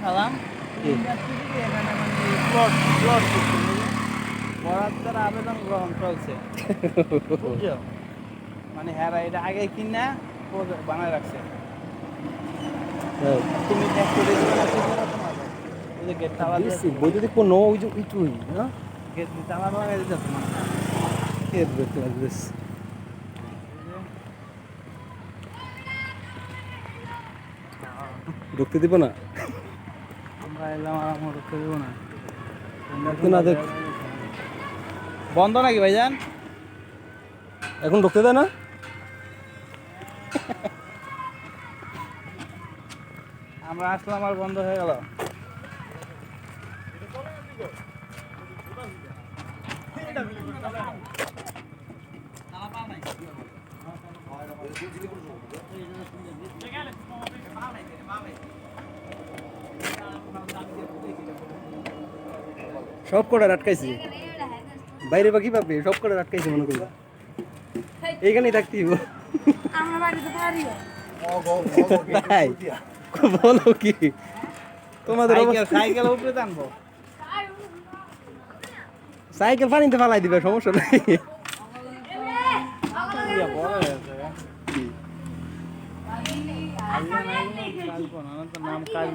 সালাম বরাদ্দের আবেদন গ্রহণ চলছে মানে হ্যাঁ এটা আগে কিনা বানায় রাখছে তুমি বৈদ্যুতিক পণ্য ওই যে ওইটুই না এর দেখতে লাগবেস ঢুকতে দিব না? আমরা এলাম আর আমার ঢুকতে দেবো না। না দেখ। বন্ধ নাকি ভাইজান? এখন ঢুকতে দেয় না? আমরা আসলাম আর বন্ধ হয়ে গেল। সব কটা আটকাইছি বাইরে বাকি পাবে সব কটা আটকাইছি মনে করি এইখানেই থাকতে তাই? বলো কি? তোমাদের সাইকেল উপরে টানবো। সাইকেল পানিতে ফালাই দিবে সমস্যা নাই ইয়া নাম কাজ